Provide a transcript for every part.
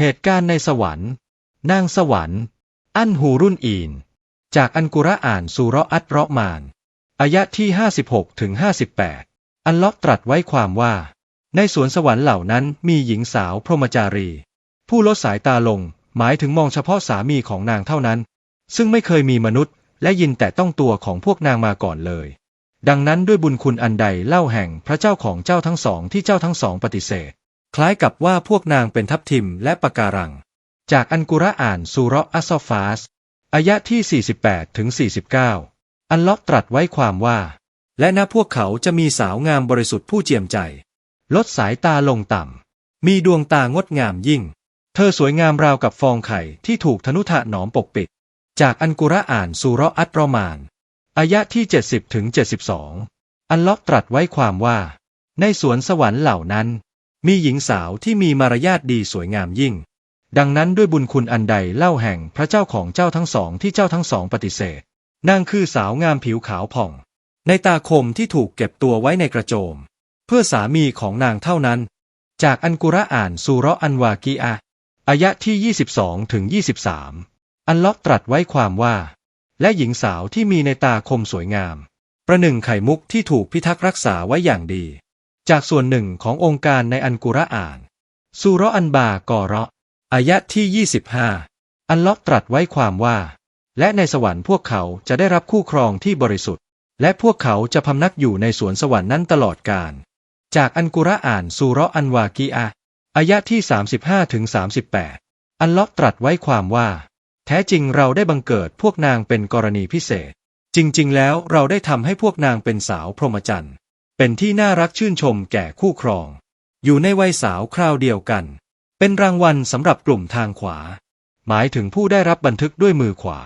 เหตุการณ์ในสวรรค์นางสวรรค์ อันหูรุ่นอีน จากอันกุรอานสุรอัตเราะมานอายะที่ 56ถึง58 อันล็อกตรัสไว้ความว่า ในสวนสวรรค์เหล่านั้นมีหญิงสาวพรหมจารี ผู้ลดสายตาลง หมายถึงมองเฉพาะสามีของนางเท่านั้น ซึ่งไม่เคยมีมนุษย์ และยินแต่ต้องตัวของพวกนางมาก่อนเลย ดังนั้นด้วยบุญคุณอันใดเล่าแห่งพระเจ้าของเจ้าทั้งสองที่เจ้าทั้งสองปฏิเสธ คล้ายกับว่าพวกนางเป็นทับทิมและปะการัง จากอันกุรอานสุเราะอัสซอฟาสอายะที่ 48ถึง49 อันล็อกตรัสไว้ความว่า และณพวกเขาจะมีสาวงามบริสุทธิ์ผู้เจียมใจ ลดสายตาลงต่ำ มีดวงตางดงามยิ่ง เธอสวยงามราวกับฟองไข่ที่ถูกธนุถะหนอมปกปิด จากอันกุรอานสุเราะอัตรอมานอายะที่ 70ถึง72 อันล็อกตรัสไว้ความว่า ในสวนสวรรค์เหล่านั้น มีหญิงสาวที่มีมารยาทดีสวยงามยิ่ง ดังนั้นด้วยบุญคุณอันใดเล่าแห่งพระเจ้าของเจ้าทั้งสองที่เจ้าทั้งสองปฏิเสธนางคือสาวงามผิวขาวผ่อง ในตาคมที่ถูกเก็บตัวไว้ในกระโจม เพื่อสามีของนางเท่านั้น จากอันกุระอ่านสุเราะอันวากีอะอายะที่ 22ถึง23 อันล็อกตรัสไว้ความว่า และหญิงสาวที่มีในตาคมสวยงาม ประหนึ่งไข่มุกที่ถูกพิทักษ์รักษาไว้อย่างดี จากส่วนหนึ่งขององค์การในอันกุรอานสุรอันบากอระอายะที่ 25 อันล็อกตรัสไว้ความว่า และในสวรรค์พวกเขาจะได้รับคู่ครองที่บริสุทธิ์ และพวกเขาจะพำนักอยู่ในสวนสวรรค์นั้นตลอดกาลจากอันกุรอานสุรอันวากีอะอายะที่ 35ถึง38 อันล็อกตรัสไว้ความว่า แท้จริงเราได้บังเกิดพวกนางเป็นกรณีพิเศษ จริง ๆ แล้วเราได้ทำให้พวกนางเป็นสาวพรหมจรรย์ เป็นที่น่ารักชื่นชมแก่คู่ครอง อยู่ในวัยสาวคราวเดียวกัน เป็นรางวัลสำหรับกลุ่มทางขวา หมายถึงผู้ได้รับบันทึกด้วยมือขวา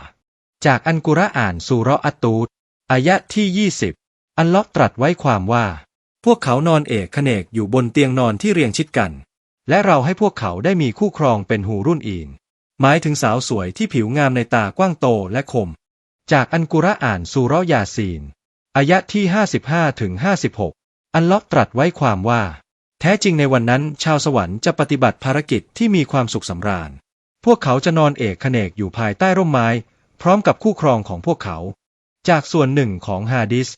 จากอันกุรอานสุรอัตูดอายะที่ 20 อันล็อกตรัสไว้ความว่า พวกเขานอนเอกขเนกอยู่บนเตียงนอนที่เรียงชิดกัน และเราให้พวกเขาได้มีคู่ครองเป็นหูรุ่นอีน หมายถึงสาวสวยที่ผิวงามในตากว้างโตและคม จากอันกุรอานสุรยาซีน อายะที่ 55ถึง56 อันล็อกตรัสไว้ความว่า แท้จริงในวันนั้นชาวสวรรค์จะปฏิบัติภารกิจที่มีความสุขสำราญ พวกเขาจะนอนเอกขเนกอยู่ภายใต้ร่มไม้ พร้อมกับคู่ครองของพวกเขา จากส่วนหนึ่งของฮาดิส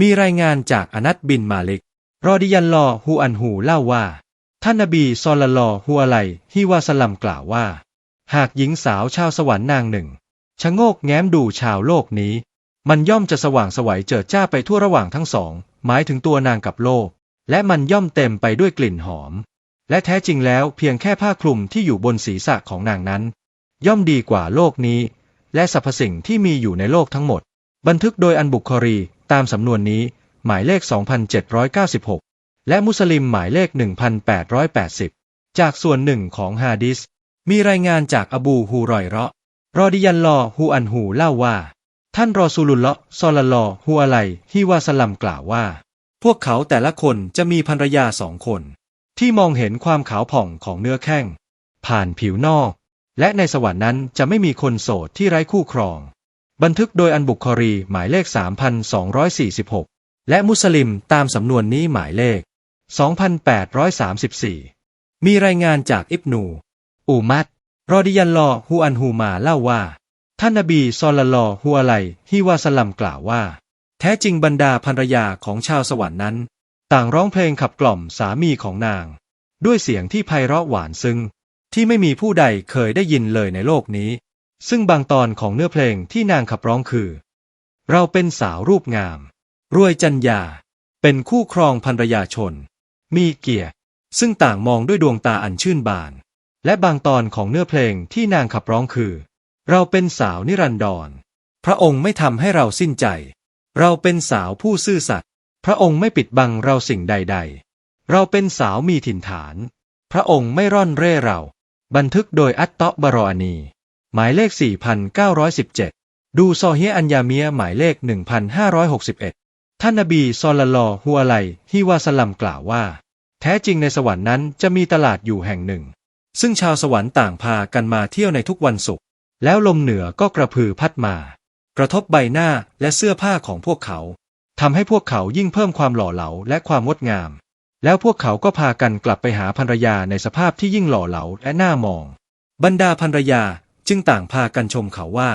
มีรายงานจากอนัตบินมาลิก รอดิยันลอฮูอันฮูเล่าว่า ท่านนบีซอลลอฮูอะลัยฮิวาสลัมกล่าวว่า หากหญิงสาวชาวสวรรค์นางหนึ่งชะโงกแง้มดูชาวโลกนี้ มันย่อมจะสว่างสวัยเจิดจ้าไปทั่วระหว่างทั้งสอง หมายถึงตัวนางกับโลก และมันย่อมเต็มไปด้วยกลิ่นหอม และแท้จริงแล้วเพียงแค่ผ้าคลุมที่อยู่บนศีรษะของนางนั้น ย่อมดีกว่าโลกนี้ และสรรพสิ่งที่มีอยู่ในโลกทั้งหมด บันทึกโดยอันบุคครีตามสำนวนนี้ หมายเลข 2796 และมุสลิมหมายเลข 1880 จากส่วนหนึ่งของฮาดิสมีรายงานจากอบูฮูรอยเราะรอดิยันลอฮูอันฮูเล่าว่า ท่านรอซูลุลละซอลลัลลอฮูอะลัยฮิวาสลัมกล่าวว่า พวกเขาแต่ละคนจะมีภรรยาสองคน ที่มองเห็นความขาวผ่องของเนื้อแข้ง ผ่านผิวนอก และในสวรรค์นั้นจะไม่มีคนโสดที่ไร้คู่ครอง บันทึกโดยอันบุคครีหมายเลข 3246 และมุสลิมตามสำนวนนี้หมายเลข 2834 มีรายงานจากอิบนู อูมัดรอดิยันลอฮูอันฮูมาเล่าว่า ท่านนบีซอลลัลลอฮูอะไลฮิวาสลัมกล่าวว่า แท้จริงบรรดาภรรยาของชาวสวรรค์นั้น ต่างร้องเพลงขับกล่อมสามีของนาง ด้วยเสียงที่ไพเราะหวานซึ้งที่ไม่มีผู้ใดเคยได้ยินเลยในโลกนี้ ซึ่งบางตอนของเนื้อเพลงที่นางขับร้องคือ เราเป็นสาวรูปงาม รวยจัญญาเป็นคู่ครองภรรยาชน มีเกียรติ ซึ่งต่างมองด้วยดวงตาอันชื่นบาน และบางตอนของเนื้อเพลงที่นางขับร้องคือ เราเป็นสาวนิรันดร พระองค์ไม่ทำให้เราสิ้นใจ เราเป็นสาวผู้ซื่อสัตย์ พระองค์ไม่ปิดบังเราสิ่งใด ๆ เราเป็นสาวมีถิ่นฐาน พระองค์ไม่ร่อนเร่เรา บันทึกโดยอัตตะบรออานี หมายเลข 4917 ดูซอเฮอัญญาเมียหมายเลข 1561 ท่านนบีซอลลัลอฮูอะลัยฮิวาสลัมกล่าวว่า แท้จริงในสวรรค์นั้นจะมีตลาดอยู่แห่งหนึ่ง ซึ่งชาวสวรรค์ต่างพากันมาเที่ยวในทุกวันศุกร์ แล้วลมเหนือก็กระพือพัดมา กระทบใบหน้าและเสื้อผ้าของพวกเขาทำให้พวกเขายิ่งเพิ่มความหล่อเหลาและความงดงาม แล้วพวกเขาก็พากันกลับไปหาภรรยาในสภาพที่ยิ่งหล่อเหลาและน่ามอง บรรดาภรรยาจึงต่างพากันชมเขาว่า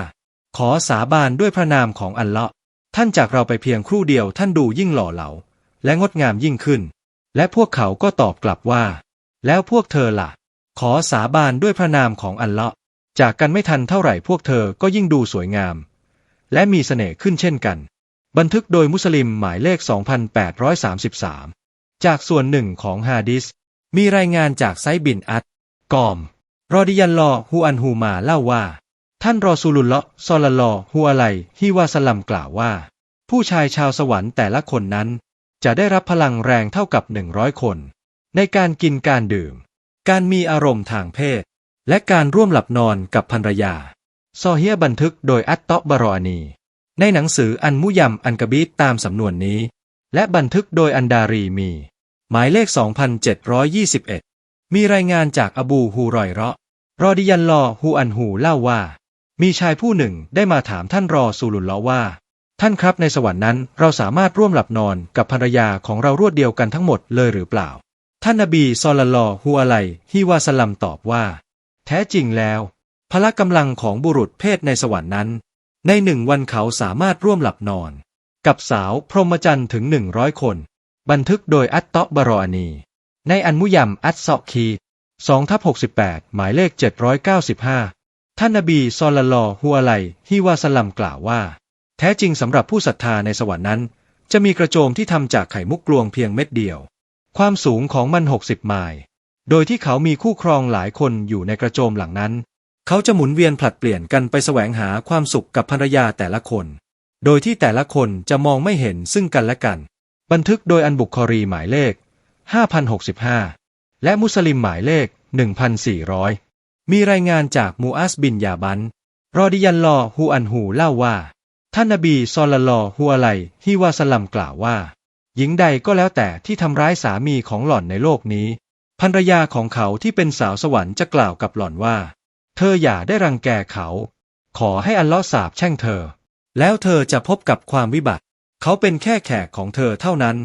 ขอสาบานด้วยพระนามของอัลเลาะห์ท่านจากเราไปเพียงครู่เดียวท่านดูยิ่งหล่อเหลา และงดงามยิ่งขึ้น และพวกเขาก็ตอบกลับว่า แล้วพวกเธอล่ะ ขอสาบานด้วยพระนามของอัลเลาะห์ จากกันไม่ทันเท่าไหร่พวกเธอก็ยิ่งดูสวยงาม และมีเสน่ห์ขึ้นเช่นกัน บันทึกโดยมุสลิมหมายเลข 2833 จากส่วนหนึ่งของฮาดิษมีรายงานจากไซบินอัดกอม รอดิยันลอฮูอันฮูมาเล่าว่า ท่านรอซูลุลละซอลลัลลอฮุอะลัยฮิวาสลัมกล่าวว่า ผู้ชายชาวสวรรค์แต่ละคนนั้น จะได้รับพลังแรงเท่ากับหนึ่งร้อยคน ในการกินการดื่ม การมีอารมณ์ทางเพศ และการร่วมหลับนอนกับภรรยา ซอเฮียบันทึกโดยอัตตาะบรอานี ในหนังสืออันมุยัมอันกบีตตามสำนวนนี้ และบันทึกโดยอันดารีมี หมายเลข 2721 มีรายงานจากอบูฮูรอยเราะห์รอดิยันลอฮูอันฮูเล่าว่า มีชายผู้หนึ่งได้มาถามท่านรอซูลุลละว่า ท่านครับในสวรรค์นั้นเราสามารถร่วมหลับนอนกับภรรยาของเรารวดเดียวกันทั้งหมดเลยหรือเปล่า ท่านนบีซอลลัลลอฮุอะลัยฮิวาสลัมตอบว่า แท้จริงแล้ว พละกำลังของบุรุษเพศในสวรรค์นั้น ในหนึ่งวันเขาสามารถร่วมหลับนอน กับสาวพรหมจรรย์ถึงหนึ่งร้อยคน บันทึกโดยอัตเตะบรออานี ในอันมุยัมอัตซอคีสองทับหกสิบแปดหมายเลขเจ็ดร้อยเก้าสิบห้าท่านนบีซอลลลลอฮุอะลัยฮิวาสลัมกล่าวว่า แท้จริงสำหรับผู้ศรัทธาในสวรรค์นั้น จะมีกระโจมที่ทำจากไข่มุกกลวงเพียงเม็ดเดียว ความสูงของมันหกสิบไมล์ โดยที่เขามีคู่ครองหลายคนอยู่ในกระโจมหลังนั้น เขาจะหมุนเวียนผลัดเปลี่ยนกันไปแสวงหาความสุขกับภรรยาแต่ละคน โดยที่แต่ละคนจะมองไม่เห็นซึ่งกันและกัน บันทึกโดยอันบุคครีหมายเลข 5065 และมุสลิมหมายเลข 1400 มีรายงานจากมูอัสบินยาบัน รอดิยันลอฮูอันฮูเล่าว่า ท่านนบีซอลลัลลอฮุอะลัยฮิวาสลัมกล่าวว่า หญิงใดก็แล้วแต่ที่ทำร้ายสามีของหล่อนในโลกนี้ ภรรยาของเขาที่เป็นสาวสวรรค์จะกล่าวกับหล่อนว่า เธออย่าได้รังแกเขา ขอให้อัลลอฮ์สาบแช่งเธอ แล้วเธอจะพบกับความวิบัติ เขาเป็นแค่แขกของเธอเท่านั้น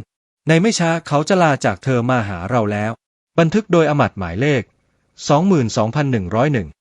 ในไม่ช้าเขาจะลาจากเธอมาหาเราแล้ว บันทึกโดยอมัดหมายเลข 22,101